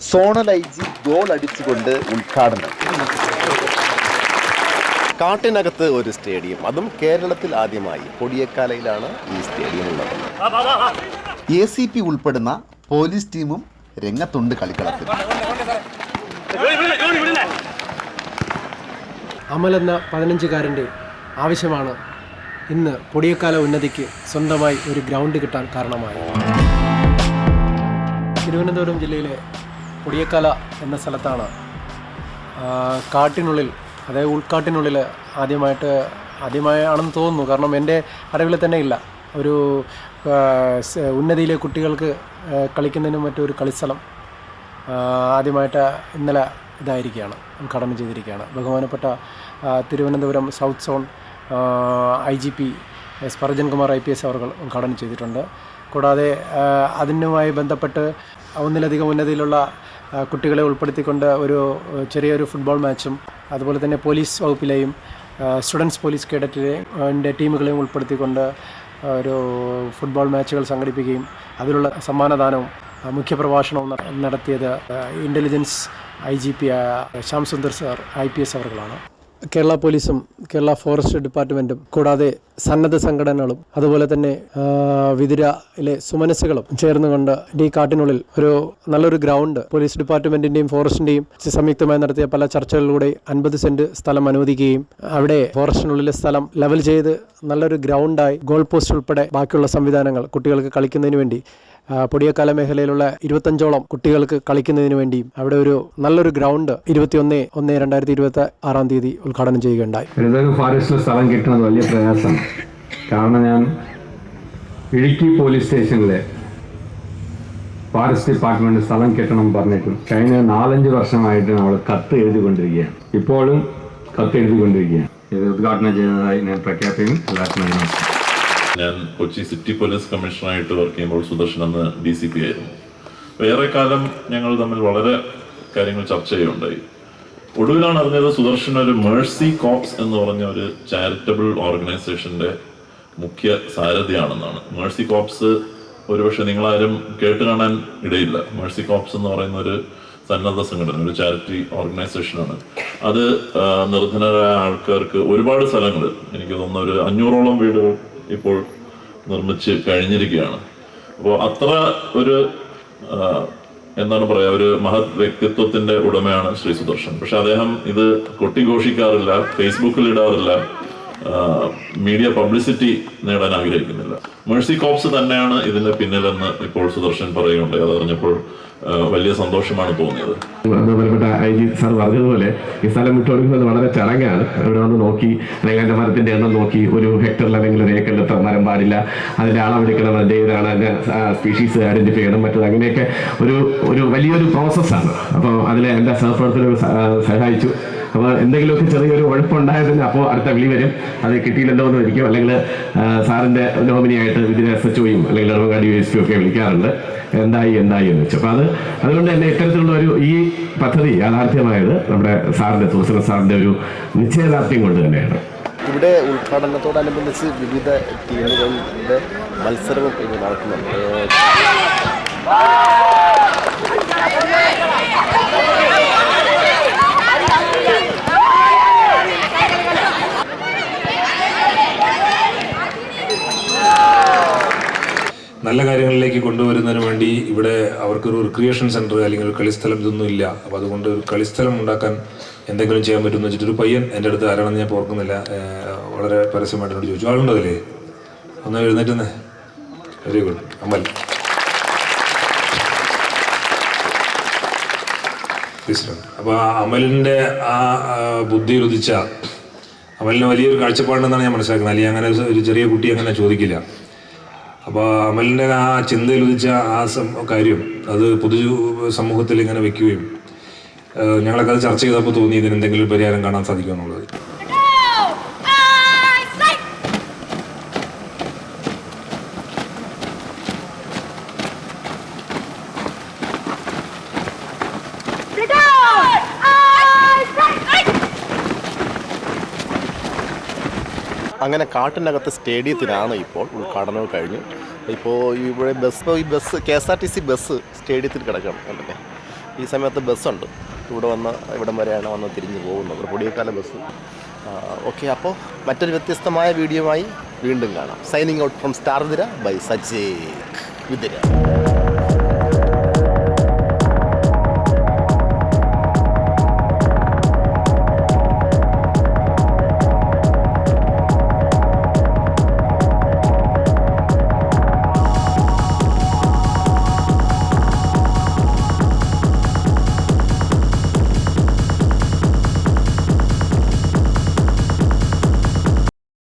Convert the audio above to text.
Zonal I G goal അടിച്ചുകൊണ്ട് ഉദ്ഘാടനം. കാട്ടിനകത്ത് ഒരു സ്റ്റേഡിയം. അതും കേരളത്തിൽ ആദ്യമായി. കൊടിയക്കാലയിലാണ് ഈ സ്റ്റേഡിയം ഉള്ളത്. എ സി പി ഉൾപ്പെടുന്ന പോലീസ് ടീമും രംഗത്തുണ്ട് കളിക്കളത്തിൽ. അമലെന്ന എന്ന പതിനഞ്ചുകാരന്റെ ആവശ്യമാണ് ഇന്ന് പൊടിയക്കാല ഉന്നതിക്ക് സ്വന്തമായി ഒരു ഗ്രൗണ്ട് കിട്ടാൻ കാരണമായി. തിരുവനന്തപുരം ജില്ലയിലെ പൊടിയക്കാല എന്ന സ്ഥലത്താണ്. കാട്ടിനുള്ളിൽ അതായത് ഉൾക്കാട്ടിനുള്ളിൽ ആദ്യമായിട്ട് ആദ്യമായാണെന്ന് തോന്നുന്നു. കാരണം എന്റെ അറിവിൽ തന്നെ ഇല്ല. ഒരു ഉന്നതിയിലെ കുട്ടികൾക്ക് കളിക്കുന്നതിനും മറ്റൊരു കളിസ്ഥലം ആദ്യമായിട്ട് ഇന്നലെ ഇതായിരിക്കുകയാണ്. ഉദ്ഘാടനം ചെയ്തിരിക്കുകയാണ്. ബഹുമാനപ്പെട്ട Thiruvananthapuram south zone I G P Sparjan Kumar I P S അവർ ഉദ്ഘാടനം ചെയ്തിട്ടുണ്ട്. കൂടാതെ അതിനുമായി ബന്ധപ്പെട്ട് ഒന്നിലധികം ഉന്നതിയിലുള്ള കുട്ടികളെ ഉൾപ്പെടുത്തിക്കൊണ്ട് ഒരു ചെറിയൊരു ഫുട്ബോൾ മാച്ചും അതുപോലെ തന്നെ പോലീസ് വകുപ്പിലെയും സ്റ്റുഡൻസ് പോലീസ് കേഡറ്റിലെ ടീമുകളെയും ഉൾപ്പെടുത്തിക്കൊണ്ട് ഒരു ഫുട്ബോൾ മാച്ചുകൾ സംഘടിപ്പിക്കുകയും അതിലുള്ള സമ്മാനദാനവും മുഖ്യപ്രഭാഷണവും നടത്തിയത് intelligence I G P Shyam Sundar sir I P S അവർകളാണ് Kerala പോലീസും കേരള ഫോറസ്റ്റ് ഡിപ്പാർട്ട്മെന്റും കൂടാതെ സന്നദ്ധ സംഘടനകളും അതുപോലെ തന്നെ വിതിരയിലെ സുമനസ്സുകളും ചേർന്നുകൊണ്ട് ഈ കാട്ടിനുള്ളിൽ ഒരു നല്ലൊരു ഗ്രൗണ്ട് പോലീസ് ഡിപ്പാർട്ട്മെന്റിന്റെയും ഫോറസ്റ്റിന്റെയും സംയുക്തമായി നടത്തിയ പല ചർച്ചകളിലൂടെ അൻപത് സെന്റ് സ്ഥലം അനുവദിക്കുകയും അവിടെ ഫോറസ്റ്റിനുള്ളിലെ സ്ഥലം ലെവൽ ചെയ്ത് നല്ലൊരു ഗ്രൗണ്ടായി ഗോൾ പോസ്റ്റ് ഉൾപ്പെടെ ബാക്കിയുള്ള സംവിധാനങ്ങൾ കുട്ടികൾക്ക് കളിക്കുന്നതിന് വേണ്ടി പൊടിയക്കാല മേഖലയിലുള്ള ഇരുപത്തഞ്ചോളം കുട്ടികൾക്ക് കളിക്കുന്നതിന് വേണ്ടിയും അവിടെ ഒരു നല്ലൊരു ഗ്രൗണ്ട് ഇരുപത്തിയൊന്ന് ഒന്ന് രണ്ടായിരത്തി ഇരുപത്തി ആറാം തീയതി ഉദ്ഘാടനം ചെയ്യുകയുണ്ടായി. ഫോറസ്റ്റിലെ സ്ഥലം കിട്ടുന്നത് വലിയ പ്രയാസം കാരണം ഞാൻ ഇടുക്കി പോലീസ് സ്റ്റേഷനിലെ ഫോറസ്റ്റ് ഡിപ്പാർട്ട്മെന്റ് സ്ഥലം കിട്ടണം പറഞ്ഞിട്ട് കഴിഞ്ഞ നാലഞ്ച് വർഷമായിട്ട് നമ്മൾ കത്ത് എഴുതിക്കൊണ്ടിരിക്കുകയാണ്. ഇപ്പോഴും കത്ത് എഴുതിക്കൊണ്ടിരിക്കുകയാണ്. ഇത് ഉദ്ഘാടനം ചെയ്യുന്നതായി ഞാൻ പ്രഖ്യാപിക്കും എല്ലാവർക്കും നമസ്കാരം ഞാൻ കൊച്ചി സിറ്റി പോലീസ് കമ്മീഷണറായിട്ട് വർക്ക് ചെയ്യുമ്പോൾ സുദർശൻ അന്ന് ഡി സി പി ആയിരുന്നു. വേറെ കാലം ഞങ്ങൾ തമ്മിൽ വളരെ കാര്യങ്ങൾ ചർച്ച ചെയ്യുകയുണ്ടായി. ഒടുവിലാണ് അറിഞ്ഞത് സുദർശൻ ഒരു മേഴ്സി കോപ്സ് എന്ന് പറഞ്ഞ ഒരു ചാരിറ്റബിൾ ഓർഗനൈസേഷന്റെ മുഖ്യ സാരഥിയാണെന്നാണ്. മേഴ്സി കോപ്സ് ഒരുപക്ഷെ നിങ്ങളാരും കേട്ട് കാണാൻ ഇടയില്ല. മേഴ്സി കോപ്സ് എന്ന് പറയുന്ന ഒരു സന്നദ്ധ സംഘടന ഒരു ചാരിറ്റി ഓർഗനൈസേഷനാണ് അത് നിർധനരായ ആൾക്കാർക്ക് ഒരുപാട് സ്ഥലങ്ങൾ. എനിക്ക് തോന്നുന്ന ഒരു അഞ്ഞൂറോളം വീടുകൾ ഇപ്പോൾ നിർമ്മിച്ച് കഴിഞ്ഞിരിക്കുകയാണ്. അപ്പോൾ അത്ര ഒരു എന്താണ് പറയുക ഒരു മഹത് വ്യക്തിത്വത്തിന്റെ ഉടമയാണ് ശ്രീ സുദർശൻ. പക്ഷെ അദ്ദേഹം ഇത് കൊട്ടിഘോഷിക്കാറില്ല ഫേസ്ബുക്കിൽ ഇടാറില്ല മീഡിയ പബ്ലിസിറ്റി നേടാൻ ആഗ്രഹിക്കുന്നില്ല. മേഴ്സി കോപ്സ് തന്നെയാണ് ഇതിന്റെ പിന്നിലെന്ന് ഇപ്പോൾ സുദർശൻ പറയുന്നുണ്ട്. അതറിഞ്ഞപ്പോൾ വലിയ സന്തോഷമാണ് തോന്നിയത്. ബഹുമാനപ്പെട്ട ഐ ജി സാർ പറഞ്ഞതുപോലെ ഈ സ്ഥലം വിട്ടുകൊടുക്കുന്നത് വളരെ ചടങ്ങാണ്. ഇവിടെ വന്ന് നോക്കി അല്ലെങ്കിൽ മരത്തിന്റെ എണ്ണം നോക്കി ഒരു ഹെക്ടറിൽ അല്ലെങ്കിൽ ഒരു ഏക്കറിൽ എത്ര മരം പാടില്ല. അതിന്റെ അളവെടുക്കണം അതിന്റെ ഇതാണ് അതിന്റെ സ്പീഷീസ് ഐഡന്റിഫൈ ചെയ്യണം മറ്റത് അങ്ങനെയൊക്കെ ഒരു ഒരു വലിയൊരു പ്രോസസ്സാണ് അപ്പോൾ അതിൽ എന്റെ സഹപ്രവർത്തകർ സഹായിച്ചു. അപ്പോൾ എന്തെങ്കിലുമൊക്കെ ചെറിയൊരു ഉഴപ്പുണ്ടായതിന് അപ്പോൾ അടുത്ത വിളി വരും. അത് കിട്ടിയില്ലല്ലോ എന്ന് വിളിക്കും. അല്ലെങ്കിൽ സാറിന്റെ നോമിനിയായിട്ട് ഇതിന് എസ് എച്ച് ഒയും അല്ലെങ്കിൽ ഇടവകാടി എസ് പി ഒക്കെ വിളിക്കാറുണ്ട്. എന്തായി എന്തായി എന്ന് വെച്ചു. അത് അതുകൊണ്ട് തന്നെ ഇത്തരത്തിലുള്ള ഒരു ഈ പദ്ധതി യാഥാർത്ഥ്യമായത് നമ്മുടെ സാറിന്റെ തുളസന സാറിന്റെ ഒരു നിശ്ചയദാർഢ്യം കൊണ്ട് തന്നെയാണ്. ഇവിടെ ഉദ്ഘാടനത്തോടനുബന്ധിച്ച് വിവിധ ടീമുകളുടെ മത്സരവും ഇവിടെ നടക്കുന്നുണ്ട്. നല്ല കാര്യങ്ങളിലേക്ക് കൊണ്ടുവരുന്നതിന് വേണ്ടി ഇവിടെ അവർക്കൊരു റിക്രിയേഷൻ സെന്റർ അല്ലെങ്കിൽ ഒരു കളിസ്ഥലം ഇതൊന്നും ഇല്ല. അപ്പോൾ അതുകൊണ്ട് ഒരു കളിസ്ഥലം ഉണ്ടാക്കാൻ എന്തെങ്കിലും ചെയ്യാൻ പറ്റുമെന്ന് വെച്ചിട്ട് ഒരു പയ്യൻ എന്റെ അടുത്ത് ആരാണെന്ന് ഞാൻ ഓർക്കുന്നില്ല. വളരെ പരസ്യമായിട്ട് എന്നോട് ചോദിച്ചു. ആളുണ്ടോ അതിലേ? ഒന്ന് എഴുന്നേറ്റുന്നേ വെരി ഗുഡ് അമൽ. അപ്പോൾ അമലിന്റെ ആ ബുദ്ധി രുതിച്ച അമലിന് വലിയൊരു കാഴ്ചപ്പാടുണ്ടെന്നാണ് ഞാൻ മനസ്സിലാക്കുന്നത്. അല്ലെങ്കിൽ അങ്ങനെ ഒരു ചെറിയ കുട്ടി അങ്ങനെ ചോദിക്കില്ല. അപ്പോൾ അമലിന്റെ ആ ചിന്തയിൽ ഉദിച്ച ആ കാര്യം അത് പൊതു സമൂഹത്തിൽ ഇങ്ങനെ വെക്കുകയും ഞങ്ങളൊക്കെ അത് ചർച്ച ചെയ്തപ്പോൾ തോന്നി ഇതിന് എന്തെങ്കിലും പരിഹാരം കാണാൻ സാധിക്കുമെന്നുള്ളത്. അങ്ങനെ കാട്ടിനകത്ത് സ്റ്റേഡിയത്തിലാണ് ഇപ്പോൾ ഉദ്ഘാടനവും കഴിഞ്ഞു. ഇപ്പോൾ ഇവിടെ ബസ് ഈ bus K S R T C bus സ്റ്റേഡിയത്തിൽ കിടക്കണം അല്ലേ? ഈ സമയത്ത് ബസ്സുണ്ട്. ഇവിടെ വന്ന് ഇവിടം വരെയാണ് വന്ന് തിരിഞ്ഞു പോകുന്നത്. പൊടിയക്കാല ബസ്. ഓക്കെ അപ്പോൾ മറ്റൊരു വ്യത്യസ്തമായ വീഡിയോയുമായി വീണ്ടും കാണാം. സൈനിങ് ഔട്ട് ഫ്രം സ്റ്റാർ ദിര ബൈ സജേ വിതിര